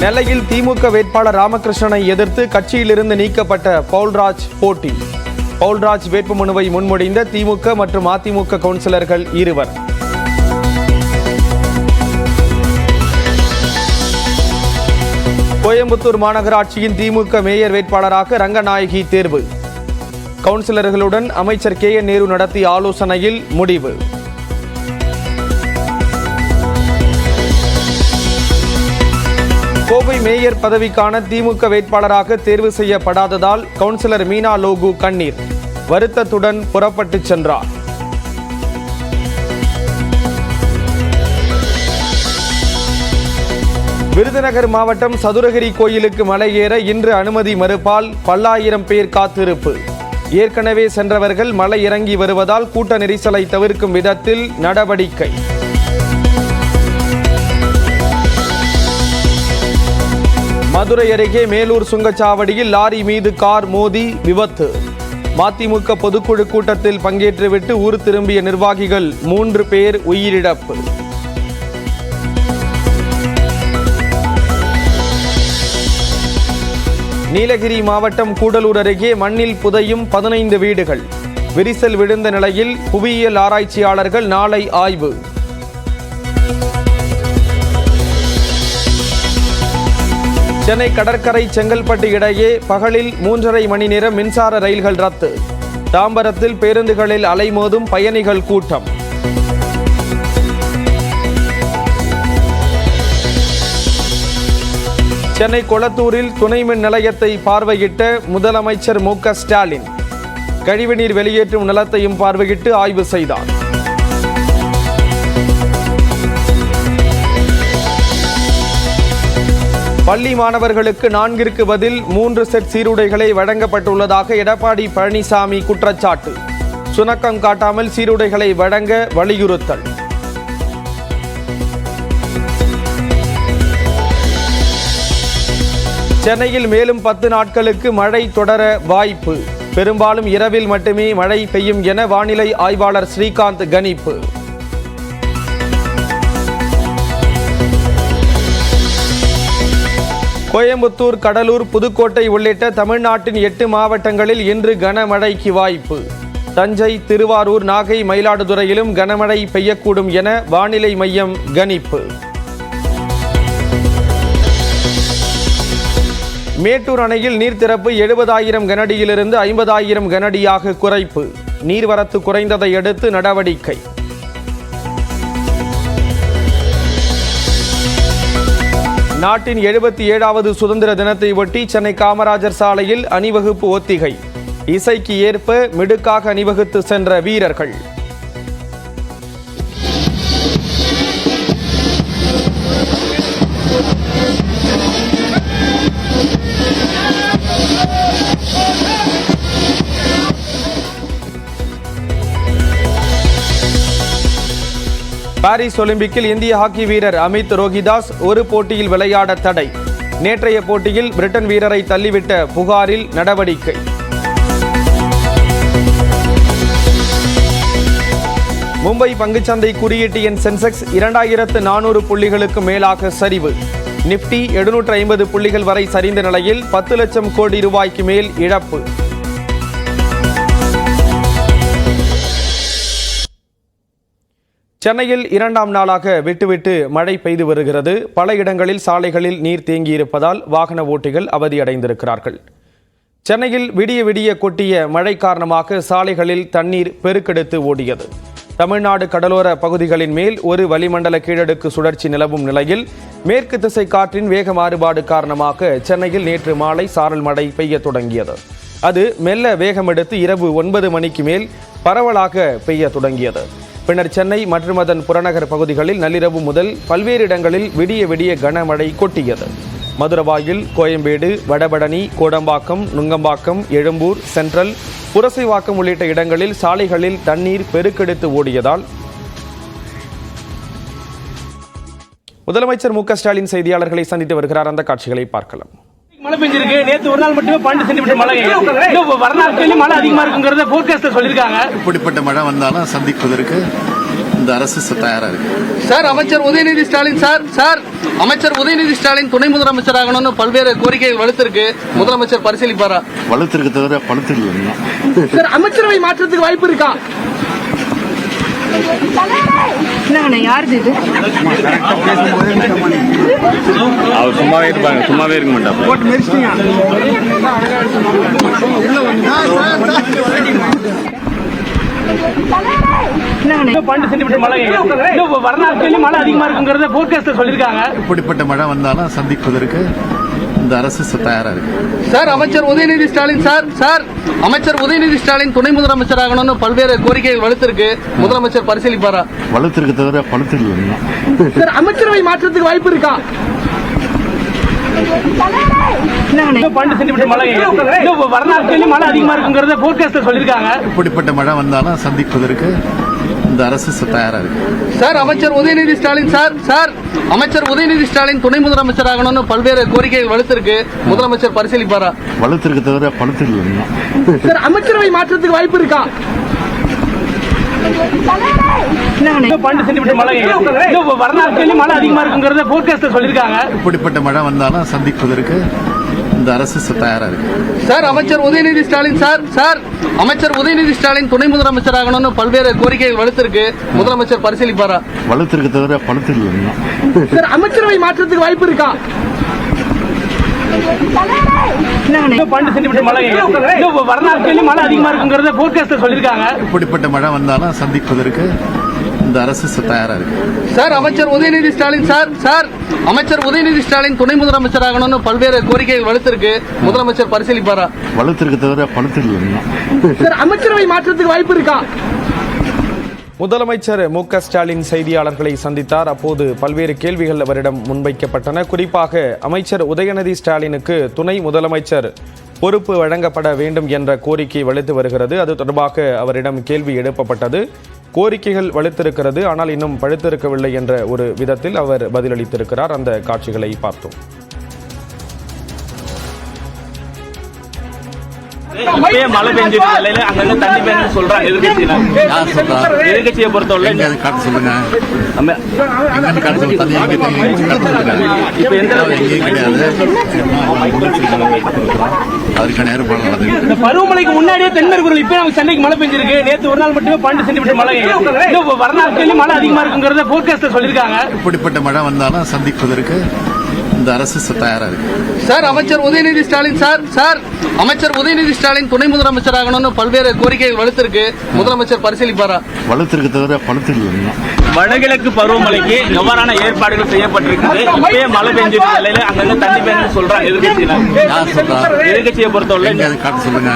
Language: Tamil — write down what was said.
நெல்லையில் திமுக வேட்பாளர் ராமகிருஷ்ணனை எதிர்த்து கட்சியிலிருந்து நீக்கப்பட்ட பவுல்ராஜ் போட்டி. பவுல்ராஜ் வேட்புமனுவை முன்மொழிந்த திமுக மற்றும் அதிமுக கவுன்சிலர்கள் இருவர். கோயம்புத்தூர் மாநகராட்சியின் திமுக மேயர் வேட்பாளராக ரங்கநாயகி தேர்வு. கவுன்சிலர்களுடன் அமைச்சர் கே என் நேரு நடத்திய ஆலோசனையில் முடிவு. கோவை மேயர் பதவிக்கான திமுக வேட்பாளராக தேர்வு செய்யப்படாததால் கவுன்சிலர் மீனா லோகு கண்ணீர். வருத்தத்துடன் புறப்பட்டுச் சென்றார். விருதுநகர் மாவட்டம் சதுரகிரி கோயிலுக்கு மலையேற இன்று அனுமதி மறுப்பால் பல்லாயிரம் பேர் காத்திருப்பு. ஏற்கனவே சென்றவர்கள் மலை இறங்கி வருவதால் கூட்ட நெரிசலை தவிர்க்கும் விதத்தில் நடவடிக்கை. மதுரை அருகே மேலூர் சுங்கச்சாவடியில் லாரி மீது கார் மோதி விபத்து. மதிமுக பொதுக்குழு கூட்டத்தில் பங்கேற்றுவிட்டு ஊர் திரும்பிய நிர்வாகிகள் மூன்று பேர் உயிரிழப்பு. நீலகிரி மாவட்டம் கூடலூர் அருகே மண்ணில் புதையும் பதினைந்து வீடுகள். விரிசல் விழுந்த நிலையில் புவியியல் ஆராய்ச்சியாளர்கள் நாளை ஆய்வு. சென்னை கடற்கரை செங்கல்பட்டு இடையே பகலில் மூன்றரை மணி நேரம் மின்சார ரயில்கள் ரத்து. தாம்பரத்தில் பேருந்துகளில் அலைமோதும் பயணிகள் கூட்டம். சென்னை கொளத்தூரில் துணை மின் நிலையத்தை பார்வையிட்ட முதலமைச்சர் மு க ஸ்டாலின். கழிவுநீர் வெளியேற்றும் நிலத்தையும் பார்வையிட்டு ஆய்வு செய்தார். பள்ளி மாணவர்களுக்கு நான்கிற்கு பதில் மூன்று செட் சீருடைகளை வழங்கப்பட்டுள்ளதாக எடப்பாடி பழனிசாமி குற்றச்சாட்டு. சுணக்கம் காட்டாமல் சீருடைகளை வழங்க வலியுறுத்தல். சென்னையில் மேலும் பத்து நாட்களுக்கு மழை தொடர வாய்ப்பு. பெரும்பாலும் இரவில் மட்டுமே மழை பெய்யும் என வானிலை ஆய்வாளர் ஸ்ரீகாந்த் கணிப்பு. கோயம்புத்தூர் கடலூர் புதுக்கோட்டை உள்ளிட்ட தமிழ்நாட்டின் எட்டு மாவட்டங்களில் இன்று கனமழைக்கு வாய்ப்பு. தஞ்சை திருவாரூர் நாகை மயிலாடுதுறையிலும் கனமழை பெய்யக்கூடும் என வானிலை மையம் கணிப்பு. மேட்டூர் அணையில் நீர் திறப்பு எழுபதாயிரம் கனடியிலிருந்து ஐம்பதாயிரம் கனடியாக குறைப்பு. நீர்வரத்து குறைந்ததை அடுத்து நடவடிக்கை. நாட்டின் எழுபத்தி ஏழாவது சுதந்திர தினத்தை ஒட்டி சென்னை காமராஜர் சாலையில் அணிவகுப்பு ஒத்திகை. இசைக்கு ஏற்ப மிடுக்காக அணிவகுத்து சென்ற வீரர்கள். பாரிஸ் ஒலிம்பிக்கில் இந்திய ஹாக்கி வீரர் அமித் ரோஹிதாஸ் ஒரு போட்டியில் விளையாட தடை. நேற்றைய போட்டியில் பிரிட்டன் வீரரை தள்ளிவிட்ட புகாரில் நடவடிக்கை. மும்பை பங்குச்சந்தை குறியீட்டு எண் சென்செக்ஸ் இரண்டாயிரத்து நானூறு புள்ளிகளுக்கு மேலாக சரிவு. நிப்டி எழுநூற்று ஐம்பது புள்ளிகள் வரை சரிந்த நிலையில் பத்து லட்சம் கோடி ரூபாய்க்கு மேல் இழப்பு. சென்னையில் இரண்டாம் நாளாக விட்டுவிட்டு மழை பெய்து வருகிறது. பல இடங்களில் சாலைகளில் நீர் தேங்கியிருப்பதால் வாகன ஓட்டிகள் அவதியடைந்திருக்கிறார்கள். சென்னையில் விடிய விடிய கொட்டிய மழை காரணமாக சாலைகளில் தண்ணீர் பெருக்கெடுத்து ஓடியது. தமிழ்நாடு கடலோர பகுதிகளின் மேல் ஒரு வளிமண்டல கீழடுக்கு சுழற்சி நிலவும் நிலையில் மேற்கு திசை காற்றின் வேக மாறுபாடு காரணமாக சென்னையில் நேற்று மாலை சாரல் மழை பெய்ய தொடங்கியது. அது மெல்ல வேகமெடுத்து இரவு ஒன்பது மணிக்கு மேல் பரவலாக பெய்ய தொடங்கியது. பின்னர் சென்னை மற்றும் அதன் புறநகர் பகுதிகளில் நள்ளிரவு முதல் பல்வேறு இடங்களில் விடிய விடிய கனமழை கொட்டியது. மதுரவாயில் கோயம்பேடு வடபழனி கோடம்பாக்கம் நுங்கம்பாக்கம் எழும்பூர் சென்ட்ரல் புரசைவாக்கம் உள்ளிட்ட இடங்களில் சாலைகளில் தண்ணீர் பெருக்கெடுத்து ஓடியதால் முதலமைச்சர் மு க ஸ்டாலின் செய்தியாளர்களை சந்தித்து வருகிறார். அந்த காட்சிகளை பார்க்கலாம். மழை பெஞ்சிருக்கு. நேத்து ஒரு நாள் மட்டுமே பன்னெண்டு சென்டிமீட்டர் மழை இன்னும் வரநாட்களிலும் மழை அதிகமா இருக்குங்கிறத போர்காஸ்ட்ல சொல்லியிருக்காங்க. இப்படிப்பட்ட மழை வந்தாலும் சந்திப்பதற்கு இந்த இந்த அரசு தயாரா இருக்கு. சார் அமைச்சர் உதயநிதி ஸ்டாலின் சார் சார் அமைச்சர் உதயநிதி ஸ்டாலின் துணை முதலமைச்சர் ஆகணும்னு பல்வேறு கோரிக்கைகள் வலுத்திருக்கு. முதலமைச்சர் பரிசீலிப்பாரா? வலுத்திருக்கு தவிர பழுத்து இல்லை சார் அமைச்சரவை மாற்றத்துக்கு வாய்ப்பு இருக்கா? என்னங்கண்ணா யாருது இது? அவர் சும்மாவே இருப்பாங்க சும்மாவே இருக்க மாட்டாங்க பன்னெண்டு சென்டிமீட்டர் மழை வரலாற்றிலும் மழை அதிகமா இருக்குங்கிறத போர்காஸ்ட்ல சொல்லியிருக்காங்க. இப்படிப்பட்ட மழை வந்தாலும் சந்திப்பதற்கு இந்த அரசு தயாரா இருக்கு. சார் அமைச்சர் உதயநிதி ஸ்டாலின் சார் சார் அமைச்சர் உதயநிதி ஸ்டாலின் துணை முதலமைச்சர் ஆகணும்னு பல்வேறு கோரிக்கைகள் வலுத்திருக்கு. முதலமைச்சர் பரிசீலிப்பாரா? வலுத்திருக்கு தவிர பழுத்து சார் அமைச்சரவை மாற்றத்துக்கு வாய்ப்பு இருக்கா? சென்டிமீட்டர் மழை இன்னும் வரலாற்றிலும் மழை அதிகமா இருக்குங்கிறத போர்காஸ்ட்ல சொல்லியிருக்காங்க. இப்படிப்பட்ட மழை வந்தாலும் சந்திப்பதற்கு இந்த அரசு தயாரா இருக்கு. சார் அமைச்சர் உதயநிதி ஸ்டாலின் சார் சார் அமைச்சர் உதயநிதி ஸ்டாலின் துணை முதலமைச்சர் ஆகணும்னு பல்வேறு கோரிக்கைகள் வலுத்திருக்கு. முதலமைச்சர் பரிசீலிப்பாரா? வலுத்திருக்கு தவிர பழுத்து இல்லை சார் அமைச்சரவை மாற்றத்துக்கு வாய்ப்பு இருக்கா? சென்டிமீட்டர் மழை. இன்னும் வரலாற்றிலும் மழை அதிகமா இருக்குங்கிறத போர்காஸ்ட்ல சொல்லியிருக்காங்க. இப்படிப்பட்ட மழை வந்தாலும் சந்திப்பதற்கு இந்த அரசு தயாரா இருக்கு. சார் அமைச்சர் உதயநிதி ஸ்டாலின் சார் சார் அமைச்சர் உதயநிதி ஸ்டாலின் துணை முதலமைச்சர் ஆகணும்னு பல்வேறு கோரிக்கைகள் வலுத்திருக்கு. முதலமைச்சர் பரிசீலிப்பாரா? வலுத்திருக்கு தவிர பழுத்து இல்லை சார் அமைச்சரவை மாற்றத்துக்கு வாய்ப்பு இருக்கா? என்னங்கண்ணா பன்னெண்டு சென்டிமீட்டர் மழை இன்னும் வரலாற்றிலும் மழை அதிகமா இருக்குங்கிறத போர்காஸ்ட்ல சொல்லியிருக்காங்க. இப்படிப்பட்ட மழை வந்தாலும் சந்திப்பதற்கு இந்த அரசு தயாரா இருக்கு. சார் அமைச்சர் உதயநிதி ஸ்டாலின் சார் சார் அமைச்சர் உதயநிதி ஸ்டாலின் துணை முதலமைச்சர் ஆகணும்னு பல்வேறு கோரிக்கைகள் வலுத்திருக்கு. முதலமைச்சர் பரிசீலிப்பாரா? வலுத்திருக்கு தவிர பழுத்து இல்லை சார் அமைச்சரவை மாற்றத்துக்கு வாய்ப்பு இருக்கா? முதலமைச்சர் மு க ஸ்டாலின் செய்தியாளர்களை சந்தித்தார். அப்போது பல்வேறு கேள்விகள் அவரிடம் முன்வைக்கப்பட்டன. குறிப்பாக அமைச்சர் உதயநிதி ஸ்டாலினுக்கு துணை முதலமைச்சர் பொறுப்பு வழங்கப்பட வேண்டும் என்ற கோரிக்கை வலுத்து வருகிறது. அது தொடர்பாக அவரிடம் கேள்வி எழுப்பப்பட்டது. கோரிக்கைகள் வலுத்திருக்கிறது ஆனால் இன்னும் பழுத்திருக்கவில்லை என்ற ஒரு விதத்தில் அவர் பதிலளித்திருக்கிறார். அந்த காட்சிகளை பார்த்தோம். இப்பயே மழை பெஞ்சிட்டு நிலையில அங்கங்க தண்ணி பெய்யுதுன்னு சொல்றாங்க எதிர்கட்சியில. எதிர்கட்சியை பொறுத்தவரை காட்ட சொல்லுங்க. நம்ம இப்ப எந்த அதுக்கான ஏற்பாடு இந்த பருவமழைக்கு முன்னாடியே தென்மேற்கு இப்ப நமக்கு சென்னைக்கு மழை பெஞ்சிருக்கு. நேத்து ஒரு நாள் மட்டுமே பன்னெண்டு சென்டிமீட்டர் மழை. இன்னும் வரலாற்றிலும் மழை அதிகமா இருக்குங்கிறத போர்காஸ்ட்ல சொல்லியிருக்காங்க. இப்படிப்பட்ட மழை வந்தாலும் சந்திப்பதற்கு இந்த அரசு தயாரா இருக்கு. சார் அமைச்சர் உதயநிதி ஸ்டாலின் சார் சார் அமைச்சர் உதயநிதி ஸ்டாலின் துணை முதலமைச்சர் ஆகணும்னு பல்வேறு கோரிக்கைகள் வலுத்திருக்கு. முதலமைச்சர் பரிசீலிப்பாரா? வலுத்திருக்கு தவிர பழுத்து இல்லை வடகிழக்கு பருவமழைக்கு எவ்வாறான ஏற்பாடுகள் செய்யப்பட்டிருக்குது? இப்பயே மழை பெஞ்சிட்டு நிலையில அங்கங்க தண்ணி பெய்யுதுன்னு சொல்றாங்க எதிர்கட்சியில. எதிர்கட்சியை பொறுத்தவரை சொல்லுங்க.